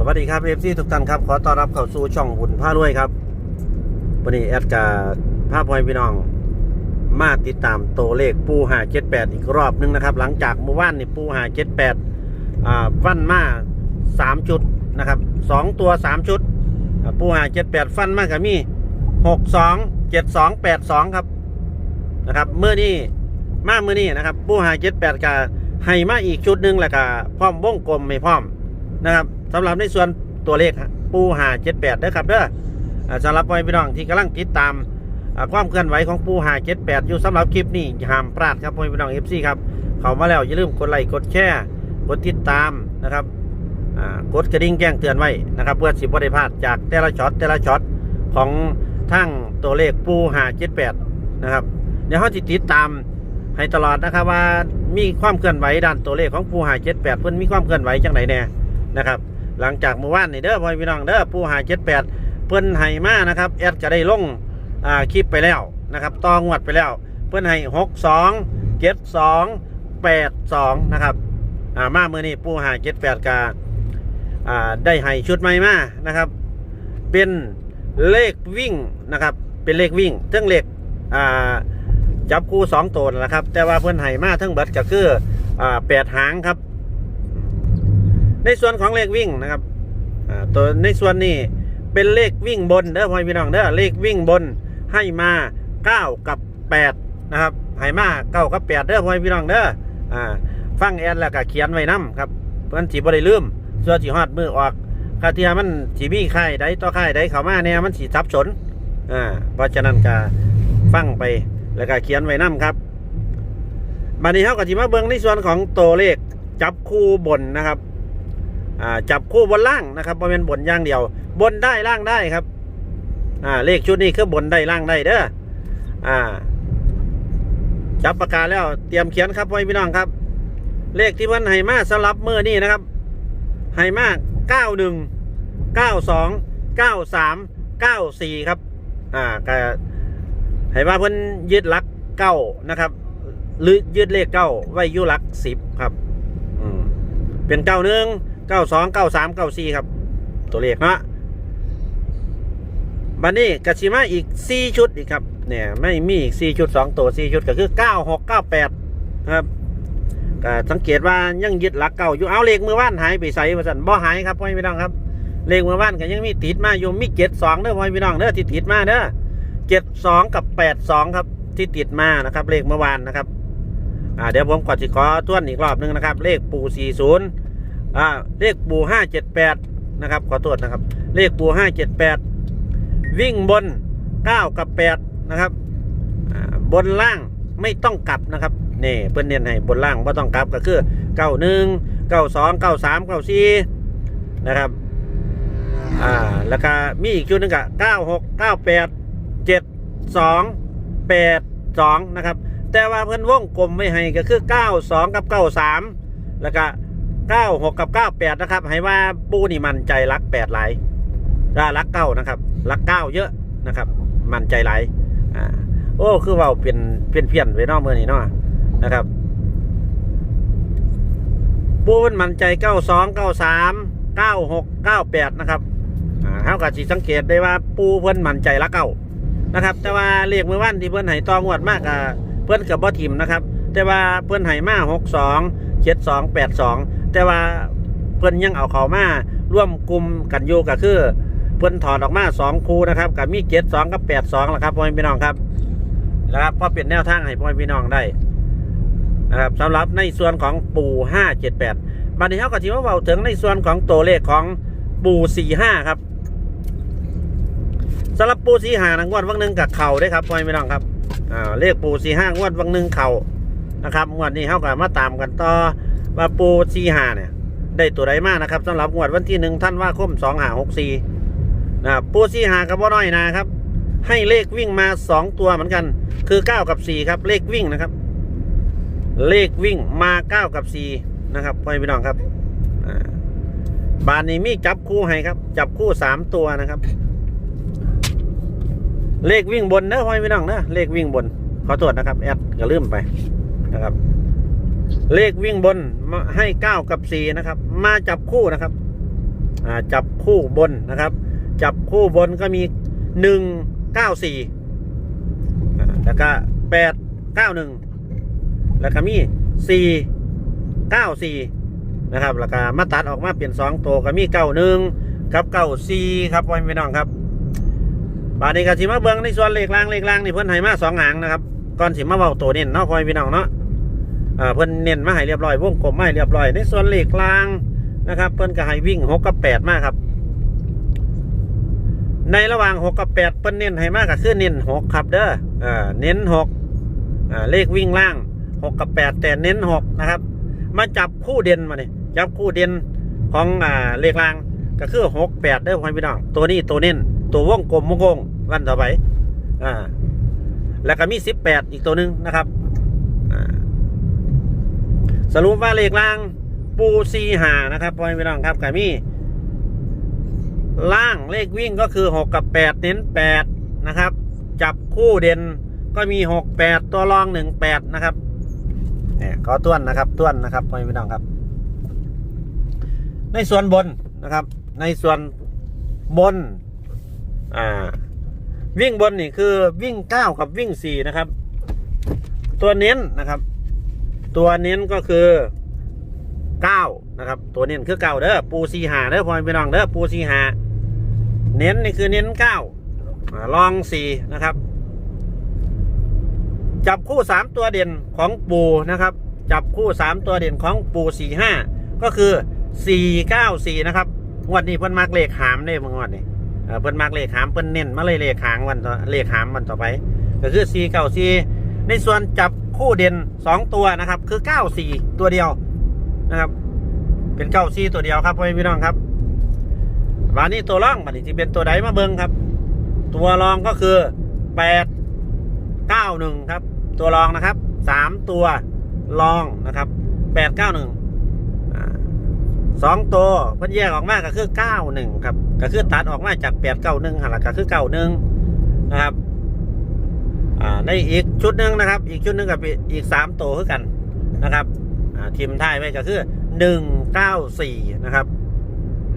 สวัสดีครับเอฟซีทุกท่านครับ ขอต้อนรับเข้าสู่ช่องหุ่นผ้ารวยครับวันนี้แอดกับภาพพอยพี่น้อง มาติดตามตัวเลขปูหาเจ็ดแปดอีกรอบหนึงนะครับ หลังจากเมื่อวานนี่ปูหาเจ็ดแปดฟันมาสามจุดนะครับสองตัวสามชุด ปูหาเจ็ดแปดฟันมากับมีหกสองเจ็ดสองแปดสองครับนะครับเมื่อนี้มาเมื่อนี้นะครับ ปูหาเจ็ดแปดกับให้มาอีกชุดหนึ่งแล้วก็พร้อมวงกลมไม่พร้อมนะครับ สำหรับในส่วนตัวเลขปูหาเจ็ดแปดนะครับเด้ออ่าสำหรับพ่อแม่พี่น้องที่กำลังติดตามความเคลื่อนไหวของปูหาเจ็ดแปดอยู่สำหรับคลิปนี้ห้ามพลาดครับพ่อแม่พี่น้องเอฟซีครับเข้ามาแล้วอย่าลืมกดไลค์กดแชร์กดติดตามนะครับกดกระดิ่งแจ้งเตือนไว้นะครับ เพื่อสิบวันได้พลาดจากแต่ละช็อตแต่ละช็อตของทั้งตัวเลขปูหาเจ็ดแปดนะครับเดี๋ยวเขาจะติดตามให้ตลอดนะครับว่ามีความเคลื่อนไหวด้านตัวเลขของปูหาเจ็ดแปดเพิ่นมีความเคลื่อนไหวจังไหนแน่นะครับ หลังจากเมื่อวานนี่เด้อพ่อพี่น้องเด้อผู้หาเจ็ดแปดเพิ่อนให้มานะครับแอดจะได้ลงอ่าคลิปไปแล้วนะครับต่องวดไปแล้ว เพิ่อนให้หกสองเจ็ดสองแปดสองนะครับอ่ามาเมื่อนี้ผู้หาเจ็ดแปดกาอ่าได้ให้ชุดใหม่มานะครับ เป็นเลขวิ่งนะครับ เป็นเลขวิ่งเทั้งเลขอ่าจับคู่สองตัวนะครับ แต่ว่าเพิ่อนให้มาทั้งเบิดก็คืออ่าแปดหางครับ ในส่วนของเลขวิ่งนะครับตัวในส่วนนี้เป็นเลขวิ่งบนเด้อพ่อพี่น้องเด้อเลขวิ่งบนให้มา 9 กับ 8 นะครับให้มา9กับ 8 เด้อพ่อพี่น้องเด้ออ่าฟังแอดแล้วก็เขียนไว้นํครับเพื่อนสีบ่ได้ลืมส่วนสีฮอดมือออกคาเทียมันสีมีค่ายใดต่อค่ายใดเข้ามาเนี่ยมันสีสับสนอ่าเพราะฉะนั้นก็ฟังไปแล้วก็เขียนไว้นํครับบัดนี้เฮาก็สิมาเบิ่งในส่วนของตัวเลขจับคู่บนนะครับ จับคู่บนล่างนะครับบ่เป็นบนย่างเดียว บนได้ล่างได้ครับอ่าเลขชุดนี้คือบนได้ล่างได้เด้ออ่าจับปากกาแล้วเตรียมเขียนครับพี่น้องครับ เลขที่เพิ่นให้มาสำหรับมือนี่นะครับให้มาเก้าหนึ่งเก้าสองเก้าสามเก้าสี่ครับ อ่าก็ให้ว่าเพิ่นยึดหลักเก้านะครับ หรือยึดเลขเก้าไว้ยุหลักสิบครับ อืมเป็นเก้าหนึ่ง เก้าสองเก้าสามเก้าสี่ครับ ตัวเลขเนาะบันนี้กสิมาอีกสี่ชุดอีกครับ เนี่ยไม่มีอีกสี่ชุดสองตัวสี่ชุดก็คือเก้าหกเก้าแปดครับก็สังเกตว่ายังยึดหลักเก่าอยู่เอาเลขมือว่านหายไปใส่มาสั่นบ่หายครับพ่อพี่น้องครับ เลขมือว่านก็ยังมีติดมาอยู่มีเจ็ดสองเด้อพ่อพี่น้องเด้อที่ติดมาเด้อเจ็ดสองกับแปดสองครับ ที่ติดมานะครับ เลขเมื่อวานนะครับอ่าเดี๋ยวผมก่อนสิขอทวนอีกรอบหนึงนะครับ เลขปูสี่ศูนย์ อ่าเลขปูห้าเจ็ดแปดนะครับ ขอโทษนะครับ เลขปูห้าเจ็ดแปดวิ่งบนเก้ากับแปดนะครับบนล่างไม่ต้องกลับนะครับนี่เพื่อนเน้นให้บนล่างไม่ต้องกลับก็คือเก้าหนึ่งเก้าสองเก้าสามเก้าสี่นะครับอ่าแล้วก็มีอีกชุดหนึงก็เก้าหกเก้าแปดเจ็ดสองแปดสองนะครับ แต่ว่าเพื่อนวงกลมไม่ให้ก็คือเก้าสองกับเก้าสามแล้วก็ เก้าหกกับเก้าแปดนะครับ ให้ว่าปูนี่มันใจรักแปดหลายรักเก้านะครับรักเก้าเยอะนะครับ มันใจหลายอ่าโอ้คือเว่าเป็นเพี้ยนเพี้ยนไว้นอกเมื่อนี้เนาะนะครับปูนมันใจเก้าสองเก้าสามเก้าหกเก้าแปดนะครับอ่าเท่ากับสิสังเกตได้ว่าปูเพิ่นมันใจรักเก้านะครับ แต่ว่าเรียกเมื่อวันที่เพิ่นให้ตองวดมากอะเพิ่นกับบ่ทิมนะครับ แต่ว่าเพิ่นให้มาหกสองเจ็ดสองแปดสอง แต่ว่าเพื่อนยังเอาเขามาร่วมกลุ่มกันอยู่ก็คือ เพื่อนถอดออกมาสองคูนะครับกับมีเจ็ดสองกับแปดสองละครับพ่อแม่พี่น้องครับนะครับพอเป็นแนวทางให้พ่อแม่พี่น้องได้นะครับสำหรับในส่วนของปู่ห้าเจ็ดแปดบัดนี้เขาก็ที่ว่าเบาถึงในส่วนของตัวเลขของปู่สี่ห้าครับสำหรับปู่สี่ห้างวดวังหนึ่งกับเข่าได้ครับพ่อแม่พี่น้องครับอ่าเลขปู่สี่ห้างวดวังหนึ่งเข่านะครับงวดนี้เขาก็มาตามกันต่อ ว่าปูซีหาเนี่ย ได้ตัวใดมากนะครับสำหรับงวดวันที่หนึ่งท่านว่าคมสองหาหกสี่นะครับปูซีหากับว่าน้อยนะครับ ให้เลขวิ่งมาสองตัวเหมือนกัน คือเก้ากับสี่ครับ เลขวิ่งนะครับ เลขวิ่งมาเก้ากับสี่นะครับพ่อพี่น้องครับบานนี้มีจับคู่ให้ครับ จับคู่สามตัวนะครับ เลขวิ่งบนนะพ่อพี่น้องนะเลขวิ่งบนขอตรวจนะครับ แอดก็ลืมไปนะครับ เลขวิ่งบนให้เก้ากับสี่นะครับ มาจับคู่นะครับจับคู่บนนะครับ จับคู่บนก็มีหนึ่งเก้าสี่แล้วก็แปดเก้าหนึ่งแล้วก็มีสี่เก้าสี่นะครับ แล้วก็มาตัดออกมาเปลี่ยนสองตัวก็มีเก้าหนึ่งกับเก้าสี่ครับพ่อพี่น้องครับบาดนี้ก็สิมาเบิ้งในส่วนเลขล่างเลขล่างนี่เพิ่นให้มาสองหางนะครับ ก่อนสิมาเบาตัวเน้นเนาะพ่อพี่น้องเนาะ เพิ่นเน้นมาให้เรียบร้อยวงกลมมาให้เรียบร้อย ในส่วนเลขล่างนะครับ เพิ่นก็ให้วิ่งหกกับแปดมากครับ ในระหว่างหกกับแปดเพิ่นเน้นให้มากก็คือเน้นหกครับเด้อเน้นหกเลขวิ่งล่างหกกับแปดแต่เน้นหกนะครับ มาจับคู่เด่นมาเนี่ยจับคู่เด่นของเลขล่างก็คือหกแปดเด้อพี่น้องตัวนี้ตัวเน้นตัววงกลมวงกลมวันต่อไปอ่าแล้วก็มีสิบแปดอีกตัวหนึ่งนะครับ สรุปว่าเลขล่างปูซีหานะครับพ่อพี่น้องครับก็มีล่างเลขวิ่งก็คือ 6 กับ 8 เน้น 8 นะครับ จับคู่เด่นก็มี 6 8 ตัวรอง 1 8 นะครับเนี่ยขอต้วนนะครับต้วนนะครับพ่อพี่น้องครับ ในส่วนบนนะครับ ในส่วนบนอ่าวิ่งบนนี่คือวิ่ง 9 กับวิ่ง 4 นะครับ ตัวเน้นนะครับ ตัวเน้นก็คือ9นะครับ ตัวเน้นคือเก้าเด้อปูซีหาเด้อพ่อพี่น้องเด้อปูซีหาเน้นนี่คือเน้นเก้าลองสี่นะครับ จับคู่สามตัวเด่นของปูนะครับ จับคู่สามตัวเด่นของปูสี่ห้าก็คือสี่เก้าสี่นะครับงวดนี้เพิ่นมักเลขหามได้เมื่องวดนี้เพิ่นมักเลขหามเพิ่นเน้นมาเลยเลขหางวันต่อเลขหามวันต่อไป ก็คือสี่เก้าสี่ ในส่วนจับคู่เด่นสองตัวนะครับ คือเก้าสี่ตัวเดียวนะครับ เป็นเก้าสี่ตัวเดียวครับพ่อแม่พี่น้องครับวันนี้ตัวรองวันนี้ที่เป็นตัวใดมาเบิ้งครับ ตัวรองก็คือแปดเก้าหนึ่งครับ ตัวรองนะครับสามตัวรองนะครับแปดเก้าหนึ่งสองตัวเพิ่นแยกออกมาก็คือเก้าหนึ่งครับ ก็คือตัดออกมาจากแปดเก้าหนึ่งหันหลักก็คือเก้าหนึ่งนะครับ อ่าในอีกชุดหนึ่งนะครับ อีกชุดหนึ่งกับอีกสามตัวคือกันนะครับอ่าทีมไทยไว้ก็คือหนึ่งเก้าสี่นะครับ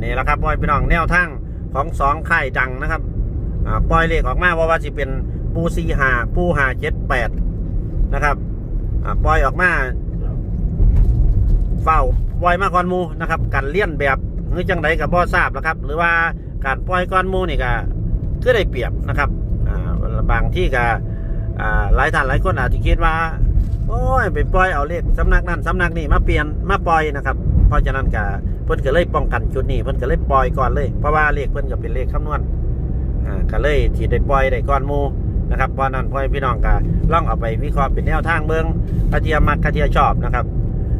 นี่แหละครับปล่อยพี่น้องแนวทางของสองค่ายดังนะครับอ่าปล่อยเลขออกมาว่าว่าจะเป็นปูซีหาปูหาเจ็ดแปดนะครับอ่าปล่อยออกมาเฝ้าปล่อยมาก่อนมูนะครับการเลี่ยนแบบหรือจังไดกับบ่ทราบนะครับ หรือว่าการปล่อยก่อนมูนี่ก็คือได้เปรียบนะครับบางที่ก็ อ่าหลายท่านหลายคนอาจจะคิดว่า โอ้ยไปปล่อยเอาเลขสำนักนั้นสำนักนี้มาเปลี่ยนมาปล่อยนะครับ เพราะฉะนั้นก็เพิ่นก็เลยป้องกันจุดนี้เพิ่นก็เลยปล่อยก่อนเลย เพราะว่าเลขเพิ่นก็เป็นเลขคำนวณอ่าก็เลยที่ได้ปล่อยได้ก่อนมูนะครับเพราะนั้นพ่อพี่น้องก็ล่องเอาไปวิเคราะห์เป็นแนวทางเบิ่งกระเทียมมักกระเทียมชอบนะครับ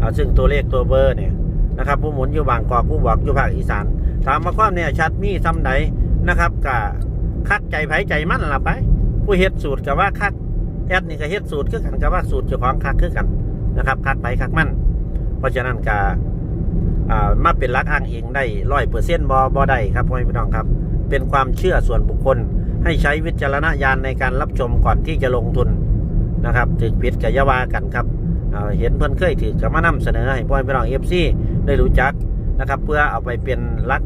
อ่าซึ่งตัวเลขตัวเบอร์เนี่ยนะครับ ผู้หมุนอยู่บางกอกผู้บอกอยู่ภาคอีสานถามมาความเนี่ยชัดมีซ้ำใดนะครับก็คักใจไผใจมั่นละไป ผู้เฮ็ดสูตรก็ว่าคักแอดนี่ก็เฮ็ดสูตรคือกันก็ว่าสูตรเจ้าของคักคือกันนะครับคักไปคักมั่นเพราะฉะนั้นก็อ่ามาเป็นรักอ้างอิงได้ร้อยเปอร์เซ็นต์บอบอได้ครับพ่อแม่พี่น้องครับ เป็นความเชื่อส่วนบุคคล ให้ใช้วิจารณญาณในการรับชมก่อนที่จะลงทุนนะครับถึกผิดกับยาวากันครับเห็นเพื่อนเคยถือกับมานำเสนอให้พ่อแม่พี่น้องเอฟซีได้รู้จักนะครับ เพื่อเอาไปเป็นรัก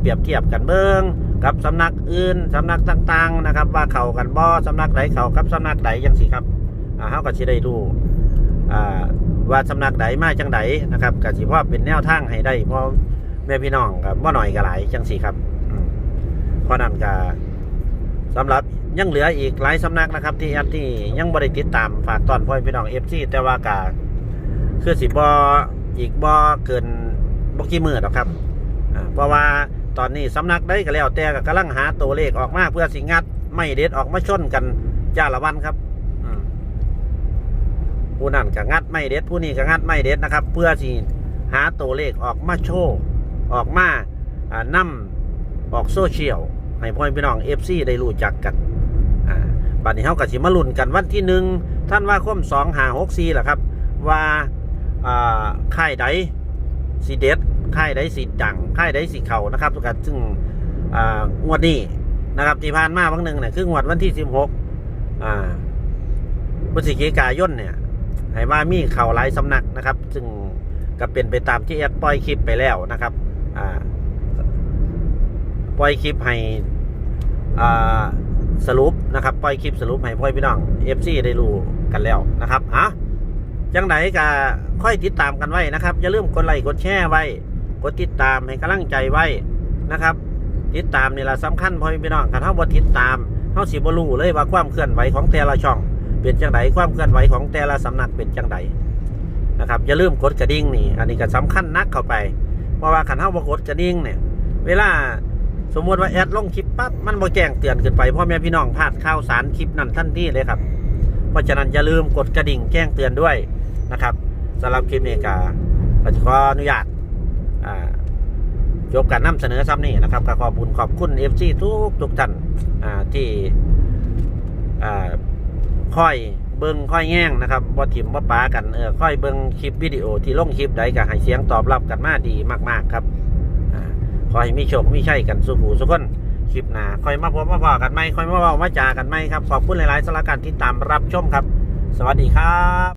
เปรียบเทียบกันเบิ้ง กับสำนักอื่นสำนักต่างๆนะครับ ว่าเขากันบ่สำนักใดเขากับสำนักใดยังสิครับอ่าเขาก็จะได้รู้ว่าสำนักใดมาจังใดนนะครับก็สิว่าเป็นแนวทางให้ได้เพราะแม่พี่น้องกับว่หน่อยก็หลายจังสีครับเพราะนั้นก็สำหรับยังเหลืออีกหลายสำนักนะครับ ที่แอดที่ยังบริติดตามฝากตอนพ่อพี่น้องเอฟซีแต่ว่ากาคือสิบออีกบอเกินบกี่มือหรอกครับเพราะว่า ตอนนี้สำนักได้ก็แล้วแต่ก็กำลังหาตัวเลขออกมาเพื่อสิงัด ไม่เด็ดออกมาชนกันจ้าละวันครับผู้นั่นก็งัดไม่เด็ด ผู้นี้ก็งัดไม่เด็ดนะครับ เพื่อที่หาตัวเลขออกมาโชว์ออกมาอ่านำออกโซเชียลให้พ่อพี่น้องเอฟซีได้รู้จักกันอ่าบัดนี้เขาก็สิมาลุ้นกันวันที่หนึ่งท่านว่าคมสองหาหกสี่แหละครับว่าอ่าค่ายใดสีเด็ด ค่ายใดสีดังค่ายใดสีเขานะครับทุกท่านซึ่งอ่างวดนี้นะครับที่ผ่านมาบางหนึ่งเนี่ยคืองวดวันที่สิบหกพฤศจิกายนเนี่ยให้ว่ามีเข่าวหลายสำนักนะครับ ซึ่งก็เป็นไปตามที่แอดปล่อยคลิปไปแล้วนะครับปล่อยคลิปให้สรุปนะครับปล่อยคลิปสรุปให้พ่อพี่น้อง FC ได้รู้กันแล้วนะครับอะจังไหนก็ค่อยติดตามกันไว้นะครับ อย่าลืมกดไลค์กดแชร์ไว้ กดติดตามให้กำลังใจไว้นะครับ ติดตามนี่แหละสำคัญพ่อพี่น้องกันถ้าบ่ติดตามเฮาสิบ่รู้เลยว่าความเคลื่อนไหวของแต่ละช่องเป็นจังไดความเคลื่อนไหวของแต่ละสำนักเป็นจังไดนะครับอย่าลืมกดกระดิ่งนี่ อันนี้ก็สำคัญนักเข้าไป เพราะว่าคันเฮาบกดกระดิ่งเนี่ย เวลาสมมติว่าแอดลงคลิปปั๊บมันบ่แจ้งเตือนขึ้นไปพ่อแม่พี่น้องพลาดข่าวสารคลิปนั้นทันทีเลยครับ เพราะฉะนั้นอย่าลืมกดกระดิ่งแจ้งเตือนด้วยนะครับสำหรับคลิปนี้ก็ขออนุญาต จบการนำเสนอซ้ำนี่นะครับก็ขอบคุณขอบคุณเอฟซีทุกทุกท่านที่ค่อยเบิ้งค่อยแง่งนะครับบ่ถิ่มบ่ปากันเออค่อยเบิ้งคลิปวิดีโอที่ลงคลิปใดก็ให้เสียงตอบรับกันมาดีมาก ๆ ครับอ่อให้มีโชคมีชัยกันสุขูสุขคนคลิปหน้าค่อยมาพบมาพอกันไหมค่อยมาเว้ามาจากันไหมครับขอบคุณหลาย ๆสำหรับการที่ตามรับชมครับ สวัสดีครับ